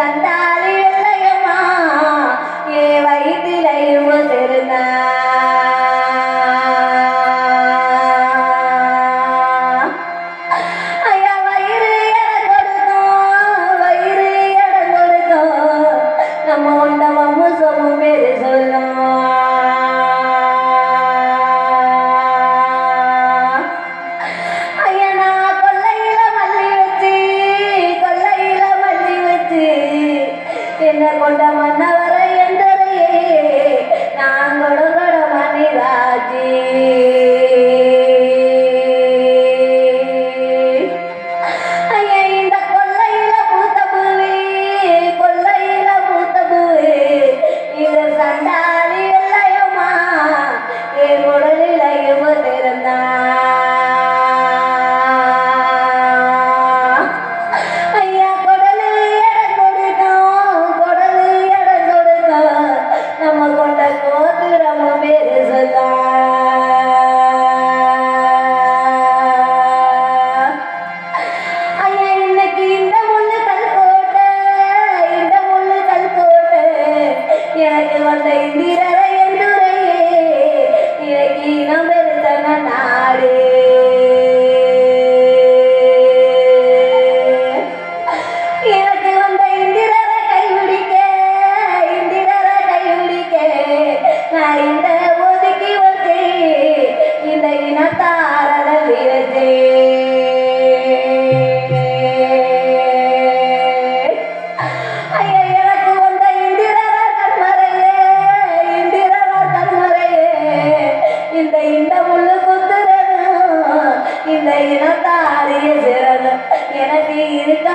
Santa Mira con la mano.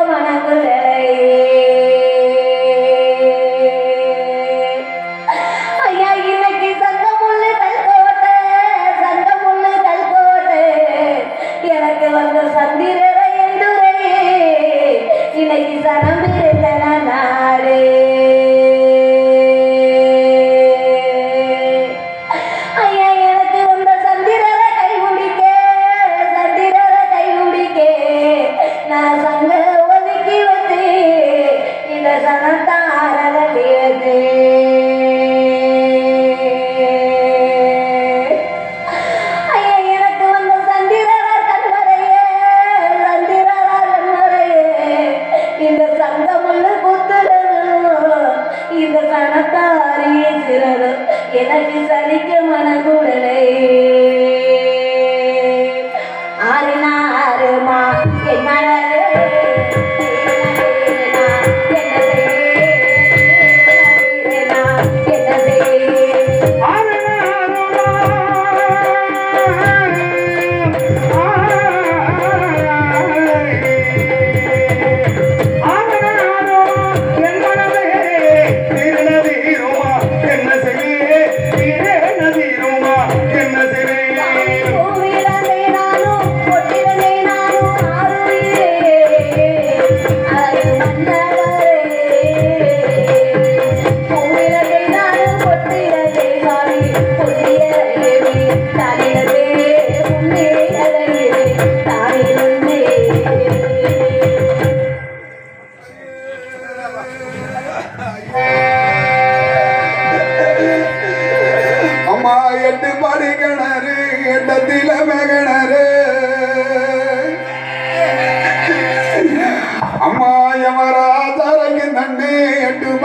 Mà đang.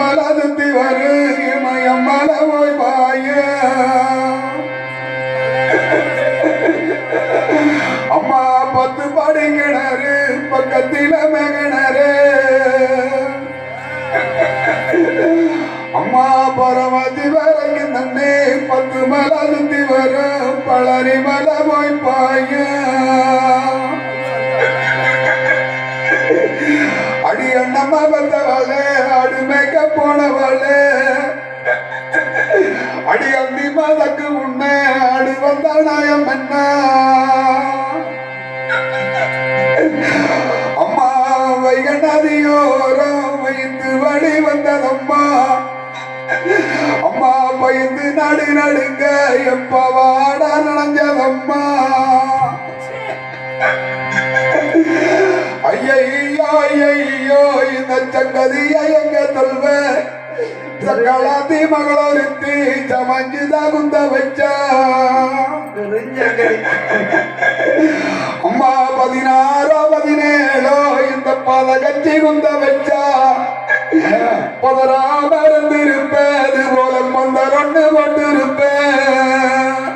மலர்த்தி வருகிமயம் மலவோய் பாய. அம்மா பத்து படுங்கிணறு பக்கத்தில மகிணறு அம்மா பரமதி வரங்கு தன்னே பத்து மலர்த்தி வரும் பழனி மலவோய் பாய. அடி அண்ணம்மா வந்தவளே அடி அந்தி மதக்கு உண்மை அடி வந்த நயம் என்ன? அம்மா வைகநாதியோரம் வைத்து வழி வந்ததம்மா. அம்மா பயந்து நடு நடுங்க எப்பவாட நடந்ததம்மா ஐயையோ ஐயையோ இந்த சங்கதியை எங்க சொல்வேன் ಸಕಳತಿ ಮಗಳೊರಿತ್ತಿ ಚಮಂಜಿದ ಕುಂದ ವೆಚ್ಚ அம்மா பதினாறோ பதினேழோ இந்த பத கட்சி குந்த வச்சா. பதராம இருந்திருப்பேது போல பந்தரொன்னு கொண்டிருப்பேன்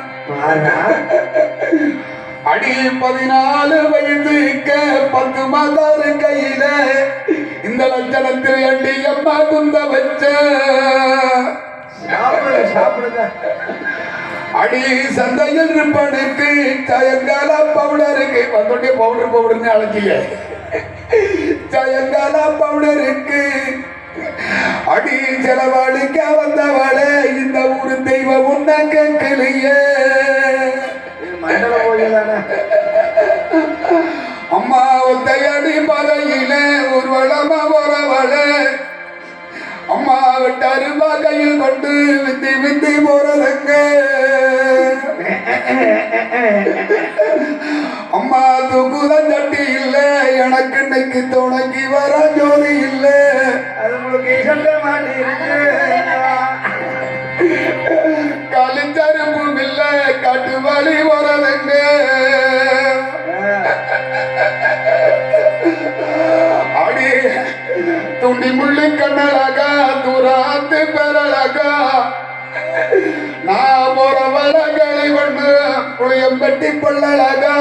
அடி பதினாலு வயதுக்க பத்து மாதாரு கையில இந்த லட்சணத்தில் அண்டி அம்மா குந்த வச்ச. அடி சந்தையில் இருப்பனுக்கு சாயங்கால பவுடருக்கு வந்துட்டே பவுடர் பவுடர்னு அழைச்சிய சாயங்கால பவுடருக்கு அடி செலவாடிக்க வந்தவளே இந்த ஊரு தெய்வம் உன்ன கேட்கலையே. மண்டல கோயில் தானே அம்மா ஒத்தையடி பகையில ஊர்வலமா போறவளே. அம்மா விட்டாரு கையில் கொண்டு விந்தி விந்தி போறதுங்க அம்மா தூக்குத சட்டி இல்ல எனக்கு இன்னைக்கு துணக்கி வர ஜோதி இல்ல. அது உங்களுக்கு இசந்த மாட்டேங்குது காலிச்சருப்பும் புளியம் பெட்டி கொள்ளழகா.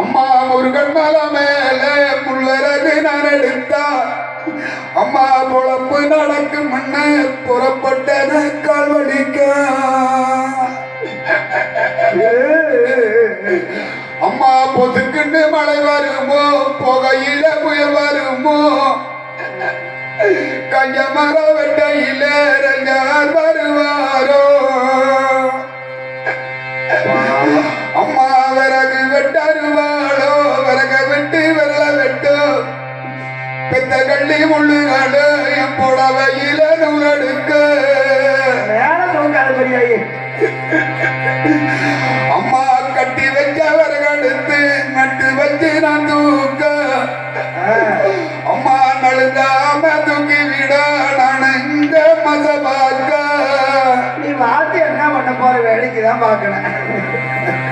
அம்மா முருகன் மல மேல புள்ளரகு நான் அம்மா பொழப்பு நடக்கும் முன்ன புறப்பட்டது கால்வடிக்க அம்மா பொதுக்குன்னு மழை வருமோ? புகையில புயல் வருமோ? கஞ்ச மர ரஞ்சார் வருவாரோ அம்மா விறகு வெட்டருவாளோ விறக வெட்டு விரல வெட்டு பெத்த கள்ளி முள்ளுகாடு என் புடவையில நூலடுக்கு அம்மா கட்டி வச்ச விறகெடுத்து நட்டு வச்சு நான் தூக்க தான் பார்க்கணும்.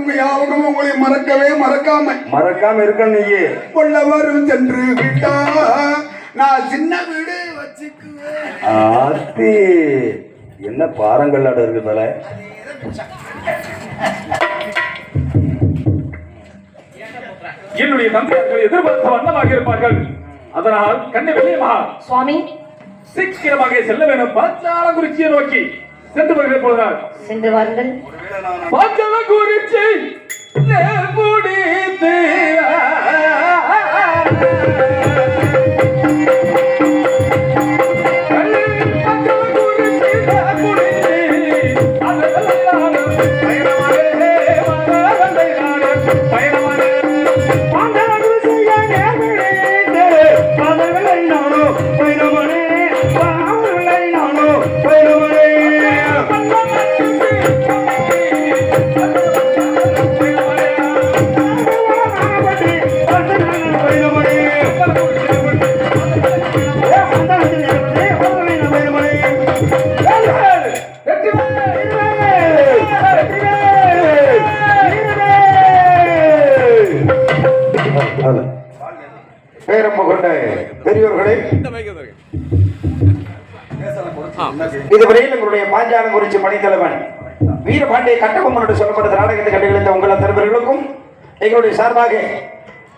மட்டும் யாவகம் உங்களை மறக்கவே மறக்காம மறக்காம இருக்க நீயே. கொள்ளவரும் சென்று விட்டா நான் சின்ன வீடு வச்சுக்குவேன். ஆத்தி என்ன பாறங்கல்லாட இருக்கு தலை? என்னுடைய தந்தையர்கள் எதிர்பார்த்த வண்ணமாக இருப்பார்கள். அதனால் கண்ணை வெளியமா சுவாமி. சீக்கிரமாக செல்ல வேண்டும். பாஞ்சாலங்குறிச்சியை நோக்கி. சென்று வருகிற பொழுதுதான் சென்று வாருங்கள். பாஞ்சாலங்குறிச்சி பிடித்து ராஜானங்குறிச்சி பணித்தலைவன் வீரபாண்டிய கட்டபொம்மனோடு சொல்லப்பட்ட நாடகத்தை கண்டுகளித்த உங்கள் தலைவர்களுக்கும் எங்களுடைய சார்பாக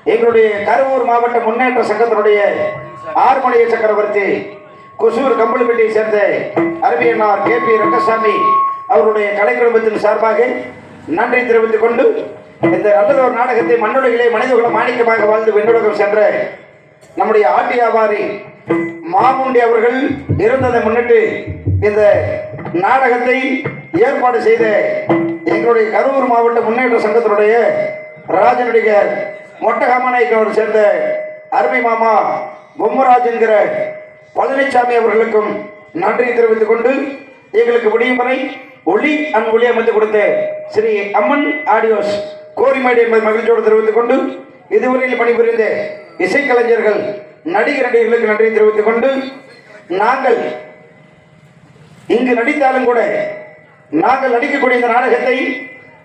எங்களுடைய கருவூர் மாவட்ட முன்னேற்ற சங்கத்தினுடைய ஆறுமலைய சக்கரவர்த்தி கொசூர் கம்பளப்பட்டியை சேர்ந்த அறிவியனார் கே பி ரங்கசாமி அவருடைய கலை குடும்பத்தின் சார்பாக நன்றி தெரிவித்துக் கொண்டு இந்த நல்லதொரு நாடகத்தை மண்ணுலகிலே மனிதகுல மாணிக்கமாக வாழ்ந்து விண்ணுலகம் சென்ற நம்முடைய ஆட்டி வியாபாரி மாமுண்டி அவர்கள் இருந்ததை முன்னிட்டு இந்த நாடகத்தை ஏற்பாடு செய்த எங்களுடைய கரூர் மாவட்ட முன்னேற்ற சங்கத்தினுடைய ராஜநடிகர் மொட்டகாமநாயக்கனோடு சேர்ந்த அருமை மாமா பொம்மராஜ் என்கிற பழனிசாமி அவர்களுக்கும் நன்றி தெரிவித்துக் கொண்டு எங்களுக்கு முடியும் வரை ஒளி அன் ஒளி அமைத்து கொடுத்த ஸ்ரீ அம்மன் ஆடியோஸ் கோரிமேடு என்பதை மகிழ்ச்சியோடு தெரிவித்துக் கொண்டு இதுவரையில் பணிபுரிந்த இசைக்கலைஞர்கள் நடிகர் நடிகர்களுக்கு நன்றி தெரிவித்துக் கொண்டு நாங்கள் இங்கு நடித்தாலும் கூட நாங்கள் நடிக்கக்கூடிய இந்த நாடகத்தை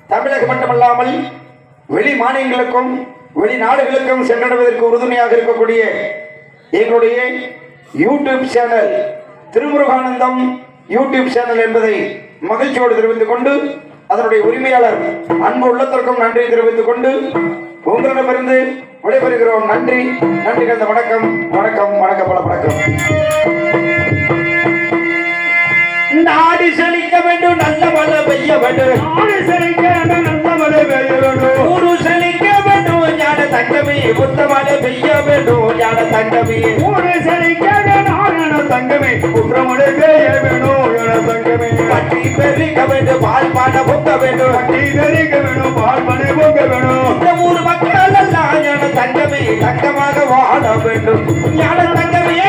தமிழகம் மட்டுமல்லாமல் வெளி மாநிலங்களுக்கும் வெளிநாடுகளுக்கும் சென்றடைவதற்கு உறுதுணையாக இருக்கக்கூடிய எங்களுடைய YouTube channel Thirumuruganandam YouTube channel என்பதை மகிழ்ச்சியோடு தெரிவித்துக் கொண்டு அதனுடைய உரிமையாளர் அன்பு உள்ளத்திற்கும் நன்றி தெரிவித்துக் கொண்டு உங்களிடமிருந்து விடைபெறுகிறோம். நன்றி. நன்றி கலந்த வணக்கம். வணக்கம். வணக்கம் பல வணக்கம். நாடு செழிக்க வேண்டும். நல்ல மழை பெய்ய வேண்டும். நாடு செழிக்க நல்ல மழை பெய்ய வேண்டும். ஊரு செழிக்க வேண்டும். ஞான தங்கமே. புத்த மழை பெய்ய வேண்டும். ஞான தங்கமே. ஊரை செழிக்க நாராயண தங்கமே. குற்றமழை பெய்ய வேணும் என தங்கமே. பட்டி பெருக வேண்டும். பால் பாட பொங்க வேண்டும். கட்டி தெரிக்க வேணும் பால் மணி பொங்க வேணும் இந்த ஊர் மக்கள் எல்லாம் ஞான தங்கமே தங்கமாக வாழ வேண்டும். ஞான தங்கமே.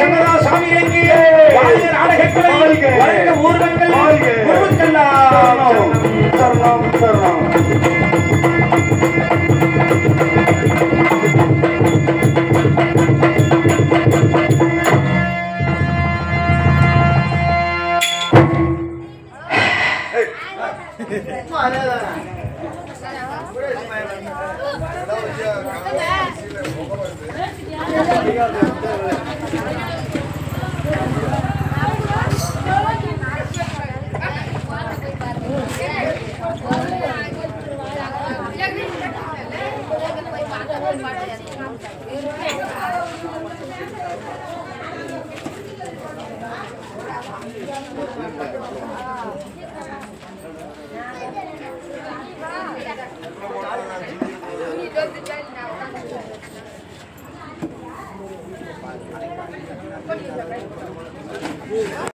சங்கரா சாமி இலக்கிய